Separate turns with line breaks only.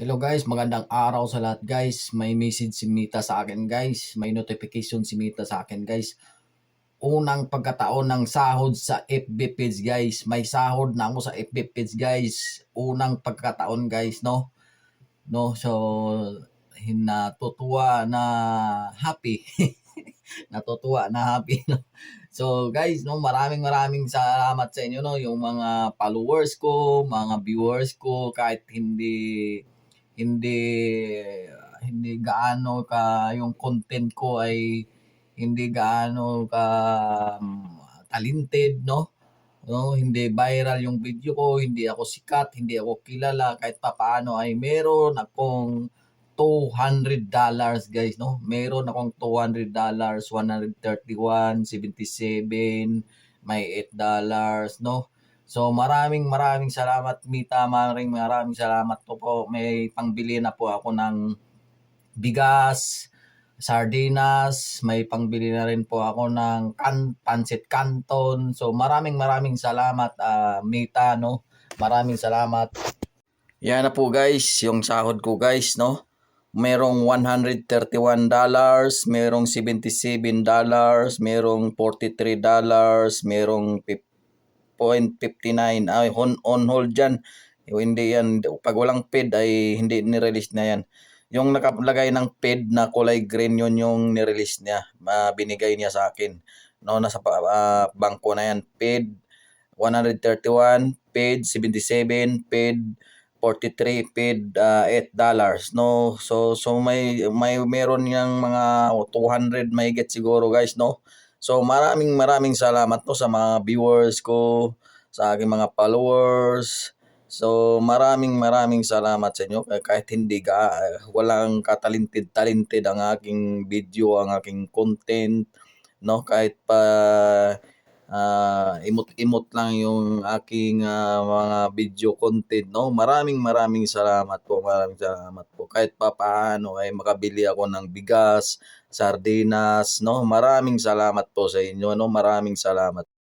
Hello guys, magandang araw sa lahat guys. May message si Mita sa akin guys. May notification si Mita sa akin guys. Unang pagkataon ng sahod sa FB page guys. May sahod na ako sa FB page guys. Unang pagkataon guys, no? No, so natutuwa na happy. natutuwa na happy. No? So guys, no, maraming maraming salamat sa inyo no, yung mga followers ko, mga viewers ko kahit hindi hindi hindi gaano ka yung content ko ay hindi gaano ka um, talented no? No hindi viral yung video ko hindi ako sikat hindi ako kilala kahit papaano ay meron akong 200 dollars guys no? Meron akong 200 dollars 131 77 may 8 dollars no So maraming maraming salamat Mita, maraming maraming salamat po po. May pangbili na po ako ng bigas, sardinas, may pangbili na rin po ako ng kan pancit canton. So maraming maraming salamat ah, Mita no. Maraming salamat. Yan na po guys, yung sahod ko guys no. Merong 131 dollars, merong 77 dollars, merong 43 dollars, merong 50 0.59 ay on, on hold dyan. Hindi yan pag walang paid ay hindi ni-release na yan. Yung nakalagay ng paid na kulay green yun yung ni-release niya uh, binigay niya sa akin. No nasa uh, bangko na yan. Paid 131 paid 77 paid 43 paid uh, 8 dollars. No so so may may meron yang mga 200 may get siguro guys no So maraming maraming salamat po sa mga viewers ko, sa aking mga followers. So maraming maraming salamat sa inyo kahit hindi ka walang katalented-talented ang aking video, ang aking content, no? Kahit pa uh, imot-imot lang yung aking uh, mga video content, no? Maraming maraming salamat po, maraming salamat po. Kahit pa paano ay makabili ako ng bigas, sardinas, no? Maraming salamat po sa inyo, no? Maraming salamat.